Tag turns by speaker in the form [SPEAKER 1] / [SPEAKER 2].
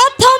[SPEAKER 1] প্রথম